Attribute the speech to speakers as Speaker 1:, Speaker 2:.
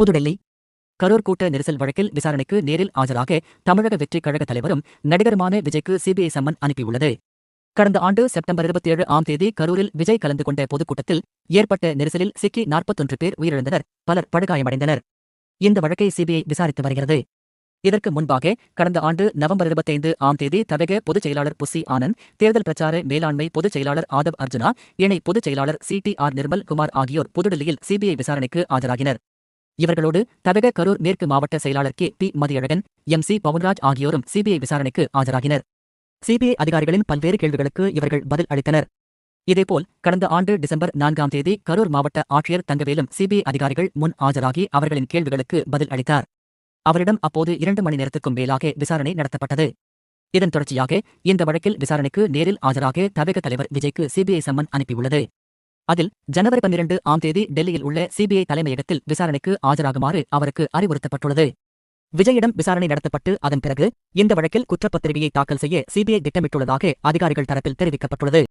Speaker 1: புதுடெல்லி கரூர் கூட்ட நெரிசல் வழக்கில் விசாரணைக்கு நேரில் ஆஜராக தமிழக வெற்றிக் கழக தலைவரும் நடிகருமான விஜய்க்கு சிபிஐ சம்மன் அனுப்பியுள்ளது. கடந்த ஆண்டு செப்டம்பர் இருபத்தி ஏழு ஆம் தேதி கரூரில் விஜய் கலந்து கொண்ட பொதுக்கூட்டத்தில் ஏற்பட்ட நெரிசலில் சிக்கி நாற்பத்தொன்று பேர் உயிரிழந்தனர். பலர் படுகாயமடைந்தனர். இந்த வழக்கை சிபிஐ விசாரித்து வருகிறது. இதற்கு முன்பாக கடந்த ஆண்டு நவம்பர் இருபத்தைந்து ஆம் தேதி தவக பொதுச் செயலாளர் புசி ஆனந்த் தேர்தல் பிரச்சார மேலாண்மை பொதுச் செயலாளர் ஆதவ் அர்ஜுனா இணை பொதுச் செயலாளர் C T R Nirmal Kumar ஆகியோர் புதுடெல்லியில் சிபிஐ விசாரணைக்கு ஆஜராகினர். இவர்களோடு தவக கரூர் மேற்கு மாவட்ட செயலாளர் K P Mathiyazhagan M C Pavanraj ஆகியோரும் சிபிஐ விசாரணைக்கு ஆஜராகினர். சிபிஐ அதிகாரிகளின் பல்வேறு கேள்விகளுக்கு இவர்கள் பதில் அளித்தனர். இதேபோல் கடந்த ஆண்டு டிசம்பர் நான்காம் தேதி கரூர் மாவட்ட ஆட்சியர் தங்கவேலும் சிபிஐ அதிகாரிகள் முன் ஆஜராகி அவர்களின் கேள்விகளுக்கு பதில் அளித்தார். அவரிடம் அப்போது இரண்டு மணி நேரத்துக்கும் மேலாக விசாரணை நடத்தப்பட்டது. இதன் தொடர்ச்சியாக இந்த வழக்கில் விசாரணைக்கு நேரில் ஆஜராக தவக தலைவர் விஜய்க்கு சிபிஐ சம்மன் அனுப்பியுள்ளது. அதில் ஜனவரி பன்னிரண்டு ஆம் தேதி டெல்லியில் உள்ள சிபிஐ தலைமையகத்தில் விசாரணைக்கு ஆஜராகுமாறு அவருக்கு அறிவுறுத்தப்பட்டுள்ளது. விஜயிடம் விசாரணை நடத்தப்பட்டு அதன் பிறகு இந்த வழக்கில் குற்றப்பத்திரிகையை தாக்கல் செய்ய சிபிஐ திட்டமிட்டுள்ளதாக அதிகாரிகள் தரப்பில் தெரிவிக்கப்பட்டுள்ளது.